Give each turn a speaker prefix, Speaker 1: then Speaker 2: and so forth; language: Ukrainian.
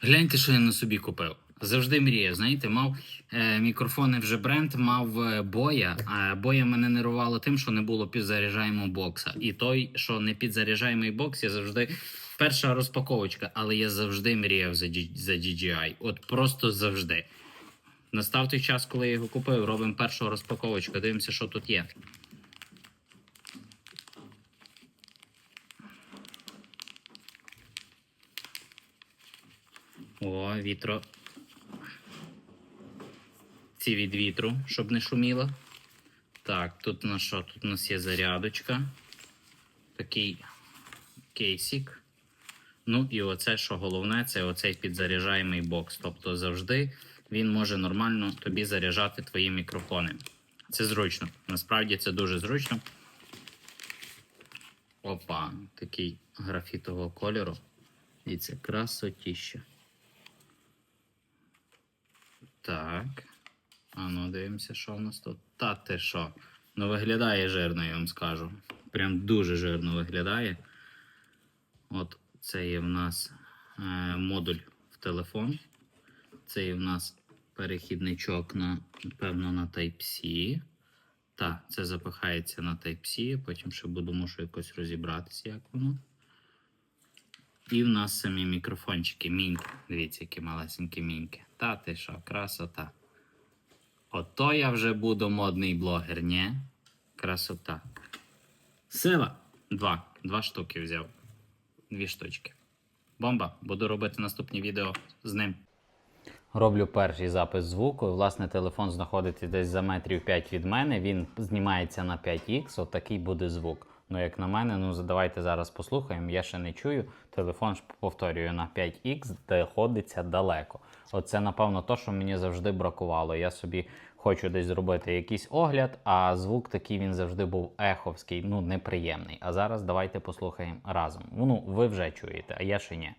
Speaker 1: Гляньте, що я на собі купив. Завжди мріяв, знаєте, мав е, мікрофони вже бренд, мав е, боя. А боя мене нервувало тим, що не було підзаряджаємого бокса. І той, що не підзаряджаємий бокс, я завжди перша розпаковочка, але я завжди мріяв за, за DJI. От просто завжди. Настав той час, коли я його купив, робимо першу розпаковочку, дивимося, що тут є. О, вітро. Ці від вітру, щоб не шуміло. Так, тут у нас що? Тут у нас є зарядочка. Такий кейсик. Ну і оце, що головне, це оцей підзаряджаємий бокс. Тобто завжди він може нормально тобі заряджати твої мікрофони. Це зручно. Насправді це дуже зручно. Опа, такий графітового кольору. І це красотіще. Так. А ну дивимося, що в нас тут. Та ти що? Ну виглядає жирно, я вам скажу. Прям дуже жирно виглядає. От це є в нас е, модуль в телефон. Це є в нас перехідничок на, певно, на Type-C. Так, це запихається на Type-C, потім ще буду мушу якось розібратися, як воно. І в нас самі мікрофончики, міньки. Дивіться, які малесенькі міньки. Та ти що, красота. Ото я вже буду модний блогер, ні? Красота. Сила. Два. Два штуки взяв. Дві штучки. Бомба. Буду робити наступні відео з ним. Роблю перший запис звуку. Власне, телефон знаходиться десь за метрів 5 від мене. Він знімається на 5х, отакий буде звук. Ну, як на мене, ну давайте зараз послухаємо. Я ще не чую. Телефон ж повторюю на 5х, знаходиться далеко. Оце, напевно, то, що мені завжди бракувало. Я собі хочу десь зробити якийсь огляд, а звук такий він завжди був еховський, ну неприємний. А зараз давайте послухаємо разом. Ну, ви вже чуєте, а я ще ні.